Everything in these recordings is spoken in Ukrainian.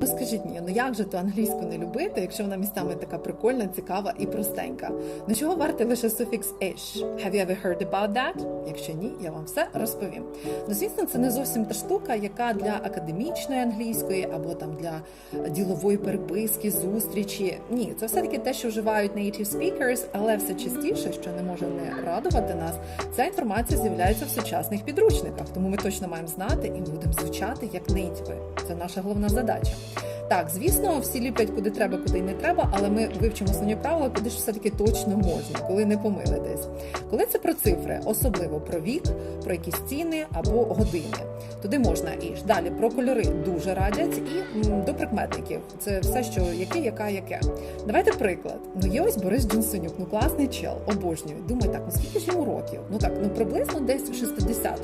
Ну скажіть мені, ну як же ту англійську не любити, якщо вона місцями така прикольна, цікава і простенька? Ну чого вартий лише суфікс ish? Have you ever heard about that? Якщо ні, я вам все розповім. Ну звісно, це не зовсім та штука, яка для академічної англійської або там для ділової переписки, зустрічі. Ні, це все таки те, що вживають native speakers, але все частіше, що не може не радувати нас, ця інформація з'являється в сучасних підручниках. Тому ми точно маємо знати і будемо звучати як нейтиви. Це наша головна задача. Так, звісно, всі ліплять куди треба, куди й не треба, але ми вивчимо основні правила, куди ж все-таки точно можна, коли не помилитесь. Коли це про цифри, особливо про вік, про якісь ціни або години. Туди можна і ж далі про кольори дуже радять, і м, до прикметників. Це все, що яке, яка, яке. Давайте приклад. Ну є ось Борис Джонсонюк, ну класний чел, обожнюю. Думаю, так, ну скільки ж йому років? Ну так, ну приблизно десь 60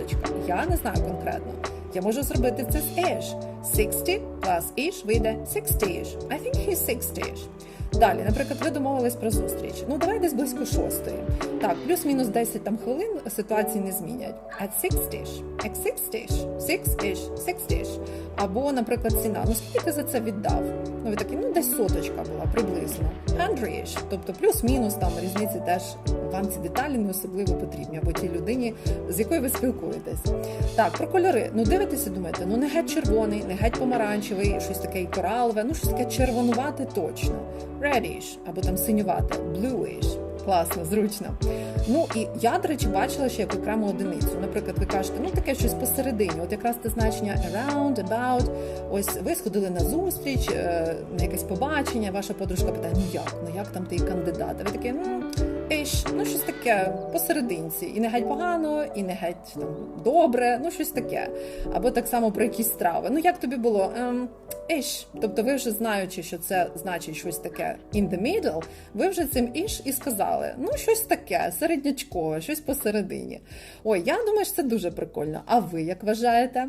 Я не знаю конкретно. Я можу зробити це з ish. 60 plus ish вийде 60-ish. I think he's 60-ish. Далі, наприклад, ви домовились про зустріч. Ну, давай десь близько шостої. Так, плюс-мінус 10 там хвилин ситуації не змінять. At 60-ish, at 60-ish, 6-ish, 60-ish. Або, наприклад, ціна. Ну, скільки ти за це віддав? Ну, ви такі, ну, десь соточка була приблизно. 100-ish. Тобто плюс-мінус там різниці теж вам ці деталі не особливо потрібні, або тій людині, з якою ви спілкуєтесь. Так, про кольори. Ну дивитеся, думаєте, ну не геть червоний, не геть помаранчевий, щось таке і коралове, ну щось таке червонувате точно. Reddish, або там синювате, bluish. Класно, зручно. Ну і я, до речі, бачила ще як окрему одиницю. Наприклад, ви кажете, ну таке щось посередині. От якраз те значення around, about. Ось ви сходили на зустріч, е, на якесь побачення. Ваша подружка питає, ну як? Ну як там ти кандидат? А ви такі, ну ну щось таке посерединці. І не геть погано, і не геть там добре, ну щось таке. Або так само про якісь страви. Ну як тобі було? Ем, іш. Тобто, ви вже знаючи, що це значить щось таке in the middle, ви вже цим іш і сказали: ну щось таке, середнячкове, щось посередині. Ой, я думаю, що це дуже прикольно. А ви як вважаєте?